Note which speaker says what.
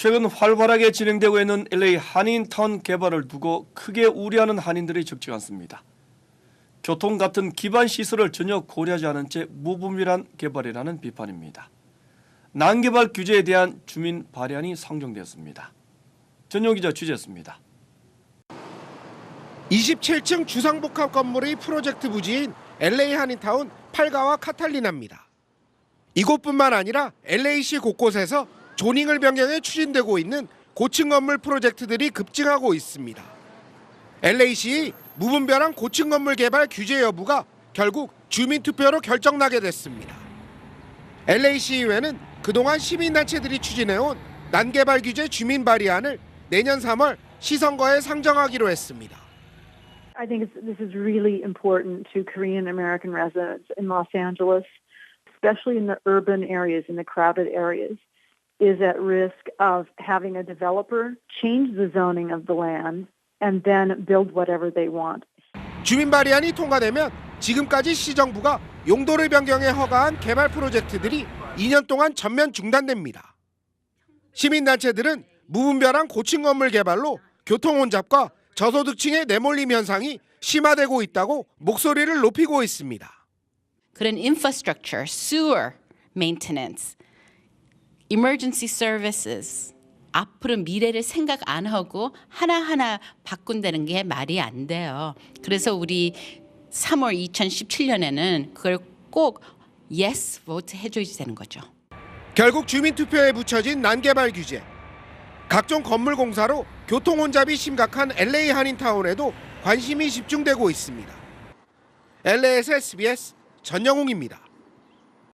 Speaker 1: 최근 활발하게 진행되고 있는 LA 한인타운 개발을 두고 크게 우려하는 한인들이 적지 않습니다. 교통 같은 기반 시설을 전혀 고려하지 않은 채 무분별한 개발이라는 비판입니다. 난개발 규제에 대한 주민 발의안이 상정되었습니다. 전용 기자 취재했습니다.
Speaker 2: 27층 주상복합 건물의 프로젝트 부지인 LA 한인타운 팔가와 카탈리나입니다. 이곳뿐만 아니라 LA시 곳곳에서 조닝을 변경해 추진되고 있는 고층 건물 프로젝트들이 급증하고 있습니다. LA시 무분별한 고층 건물 개발 규제 여부가 결국 주민 투표로 결정나게 됐습니다. LA시의회는 그동안 시민단체들이 추진해온 난개발 규제 주민 발의안을 내년 3월 시선거에 상정하기로 했습니다.
Speaker 3: I think this is really important to Korean American residents in Los Angeles, especially in the urban areas, in the crowded areas, is at risk of having a developer change the zoning of the land and then build whatever they want.
Speaker 2: 주민 발의안이 통과되면 지금까지 시정부가 용도를 변경해 허가한 개발 프로젝트들이 2년 동안 전면 중단됩니다. 시민단체들은 무분별한 고층 건물 개발로 교통 혼잡과 저소득층의 내몰림 현상이 심화되고 있다고 목소리를 높이고 있습니다.
Speaker 4: 그런 infrastructure, sewer maintenance, emergency services 앞으로 미래를 생각 안 하고 하나하나 바꾼다는 게 말이 안 돼요. 그래서 우리 3월 2017년에는 그걸 꼭 yes vote 해줘야 되는 거죠.
Speaker 2: 결국 주민투표에 붙여진 난개발 규제. 각종 건물 공사로 교통 혼잡이 심각한 LA 한인타운에도 관심이 집중되고 있습니다. LA에서 SBS 전영웅입니다.